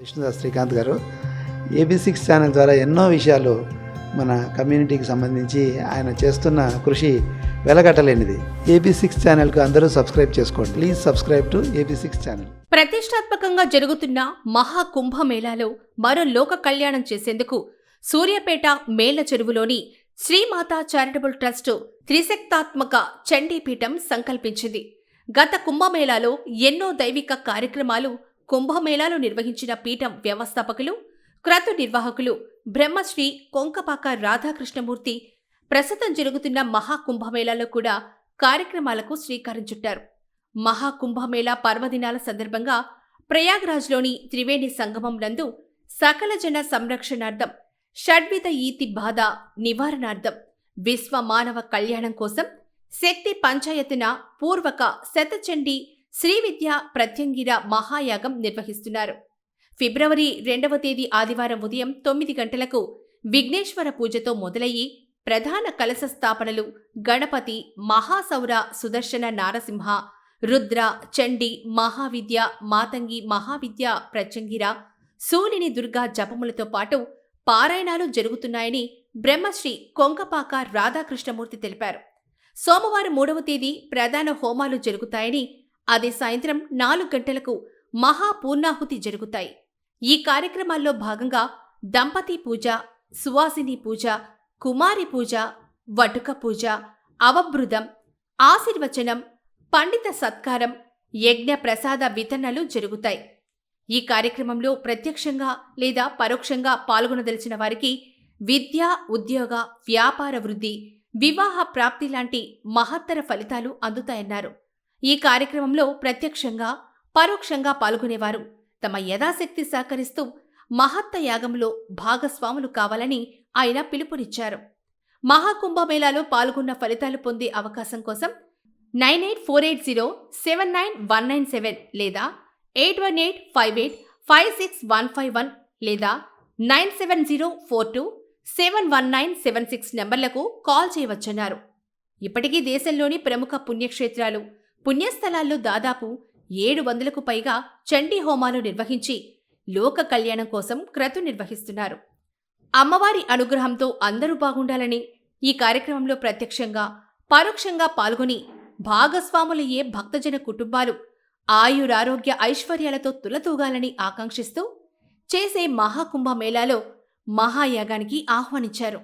విష్ణుదాస్ శ్రీకాంత్ గారు. AB six channel ద్వారా ఎన్నో విషయాలు మన కమ్యూనిటీకి సంబంధించి ఆయన చేస్తున్న కృషి వెలగట్టలేనిది. ఏబీ సిక్స్ ఛానల్కు అందరూ సబ్స్క్రైబ్ చేసుకోండి. Please subscribe to A B six channel. ప్రతిష్టాత్మకంగా జరుగుతున్న మహాకుంభమేళాలో మరో లోక కళ్యాణం చేసేందుకు సూర్యాపేట మేళ్ళ చెరువులోని శ్రీమాతా చారిటబుల్ ట్రస్ట్ త్రిశక్తాత్మక చండీపీఠం సంకల్పించింది. గత కుంభమేళాలో ఎన్నో దైవిక కార్యక్రమాలు కుంభమేళాలో నిర్వహించిన పీఠం వ్యవస్థాపకులు క్రతు నిర్వాహకులు బ్రహ్మశ్రీ కొంకపాక రాధాకృష్ణమూర్తి ప్రస్తుతం జరుగుతున్న మహాకుంభమేళాలో కూడా కార్యక్రమాలకు శ్రీకారం చుట్టారు. మహాకుంభమేళా పర్వదినాల సందర్భంగా ప్రయాగ్రాజ్లోని త్రివేణి సంగమం నందు సకల జన సంరక్షణార్థం షడ్విధ ఈతి బాధ నివారణార్థం విశ్వ మానవ కళ్యాణం కోసం శక్తి పంచాయతన పూర్వక శతచండి శ్రీ విద్య ప్రత్యంగిర మహాయాగం నిర్వహిస్తున్నారు. ఫిబ్రవరి రెండవ తేదీ ఆదివారం ఉదయం తొమ్మిది గంటలకు విఘ్నేశ్వర పూజతో మొదలయ్యి ప్రధాన కలశ స్థాపనలు గణపతి మహాసౌర సుదర్శన నారసింహ రుద్ర చండి మహావిద్య మాతంగి మహావిద్య ప్రత్యంగిర సూలిని దుర్గా జపములతో పాటు పారాయణాలు జరుగుతున్నాయని బ్రహ్మశ్రీ కొంకపాక రాధాకృష్ణమూర్తి తెలిపారు. సోమవారం మూడవ తేదీ ప్రధాన హోమాలు జరుగుతాయని అదే సాయంత్రం నాలుగు గంటలకు మహాపూర్ణాహుతి జరుగుతాయి. ఈ కార్యక్రమాల్లో భాగంగా దంపతి పూజ సువాసిని పూజ కుమారి పూజ వటుక పూజ అవభృదం ఆశీర్వచనం పండిత సత్కారం యజ్ఞ ప్రసాద వితరణలు జరుగుతాయి. ఈ కార్యక్రమంలో ప్రత్యక్షంగా లేదా పరోక్షంగా పాల్గొనదలిచిన వారికి విద్య ఉద్యోగ వ్యాపార వృద్ధి వివాహ ప్రాప్తి లాంటి మహత్తర ఫలితాలు అందుతాయన్నారు. ఈ కార్యక్రమంలో ప్రత్యక్షంగా పరోక్షంగా పాల్గొనేవారు. తమ యథాశక్తి సహకరిస్తూ మహత్త యాగంలో భాగస్వాములు కావాలని ఆయన పిలుపునిచ్చారు. మహాకుంభమేళాలో పాల్గొన్న ఫలితాలు పొందే అవకాశం కోసం nine eight four eight zero seven nine one nine seven లేదా eight one eight five eight five six one five one లేదా nine seven zero four two seven one nine seven six నెంబర్లకు కాల్ చేయవచ్చన్నారు. ఇప్పటికీ దేశంలోని ప్రముఖ పుణ్యక్షేత్రాలు పుణ్యస్థలాల్లో దాదాపు ఏడు వందలకు పైగా చండీ హోమాలు నిర్వహించి లోక కళ్యాణం కోసం క్రతు నిర్వహిస్తున్నారు. అమ్మవారి అనుగ్రహంతో అందరూ బాగుండాలని ఈ కార్యక్రమంలో ప్రత్యక్షంగా పరోక్షంగా పాల్గొని భాగస్వాములయ్యే భక్తజన కుటుంబాలు ఆయురారోగ్య ఐశ్వర్యాలతో తులతూగాలని ఆకాంక్షిస్తూ చేసే మహాకుంభ మేళాలో మహాయాగానికి ఆహ్వానించారు.